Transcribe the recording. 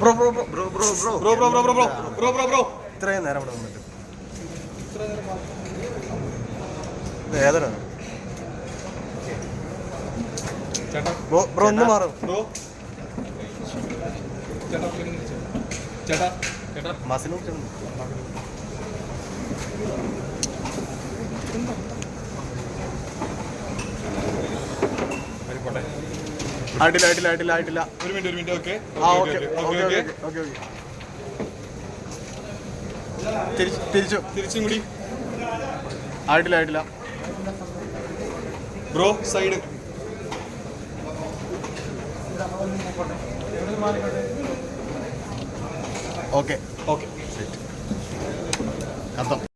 Bro bro bro bro bro bro bro bro bro bro bro bro bro bro ഇത്രയും നേരം ഇവിടെ വന്നിട്ട് ചേട്ടാ ബ്രോ ബ്രോ ഒന്ന് മാറും ബ്രോ ചേട്ടാ ചേട്ടാ മസിനും ചേട്ടാ ആയിട്ടില്ല ആയിട്ടില്ല ആയിട്ടില്ല ആയിട്ടില്ല. ഒരു മിനിറ്റ് ഒരു മിനിറ്റ് ഓക്കെ ആ okay okay okay okay okay തിരിച്ചു തിരിച്ചു. തിരിച്ചും കൂടി. ആയിട്ടില്ല ആയിട്ടില്ല. ബ്രോ സൈഡ് ഓക്കെ ഓക്കെ അർത്ഥം.